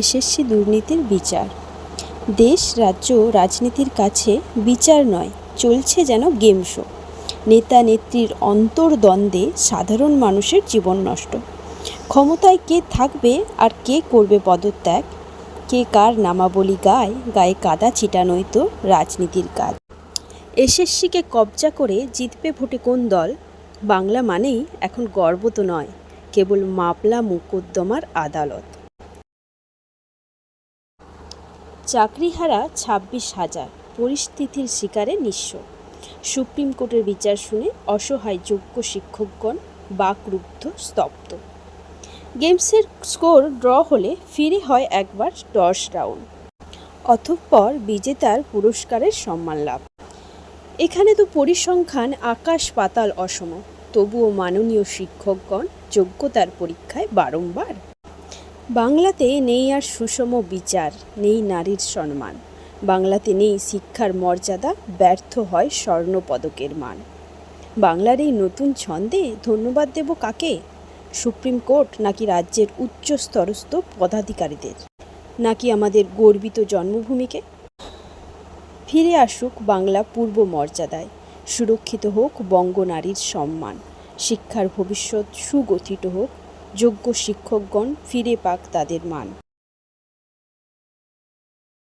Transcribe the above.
SSC দুর্নীতির বিচার। দেশ, রাজ্য, রাজনীতির কাছে বিচার নয়, চলছে যেন গেম শো। নেতা নেত্রীর অন্তর্দ্বন্দ্বে সাধারণ মানুষের জীবন নষ্ট। ক্ষমতায় কে থাকবে আর কে করবে পদত্যাগ? কে কার নামাবলী গায়, গায়ে কাদা ছিটানোই তো রাজনীতির কাজ। এসএসসিকে কবজা করে জিতবে ভোটে কোন দল? বাংলা মানেই এখন গর্ব তো নয়, কেবল মামলা মোকদ্দমার আদালত। চাকরিহারা ছাব্বিশ হাজার, পরিস্থিতির শিকারে নিঃস্ব। সুপ্রিম কোর্টের বিচার শুনে অসহায় যোগ্য শিক্ষকগণ বাকরুদ্ধ, স্তব্ধ। গেমসের স্কোর ড্র হলে ফিরে হয় একবার টস রাউন্ড। অতঃপর বিজেতার পুরস্কারের সম্মান লাভ। এখানে তো পরিসংখ্যান আকাশ পাতাল অসম, তবুও মাননীয় শিক্ষকগণ যোগ্যতার পরীক্ষায় বারংবার বাংলাতে নেই আর সুষম বিচার, নেই নারীর সম্মান। বাংলাতে নেই শিক্ষার মর্যাদা, ব্যর্থ হয় স্বর্ণপদকের মান। বাংলার এই নতুন ছন্দে ধন্যবাদ দেব কাকে? সুপ্রিম কোর্ট নাকি রাজ্যের উচ্চস্তরস্থ পদাধিকারীদের? নাকি আমাদের গর্বিত জন্মভূমিকে? ফিরে আসুক বাংলা পূর্ব মর্যাদায়, সুরক্ষিত হোক বঙ্গনারীর সম্মান, শিক্ষার ভবিষ্যৎ সুগঠিত হোক যোগ্য শিক্ষকগণ ফিরে পাক তাদের মান।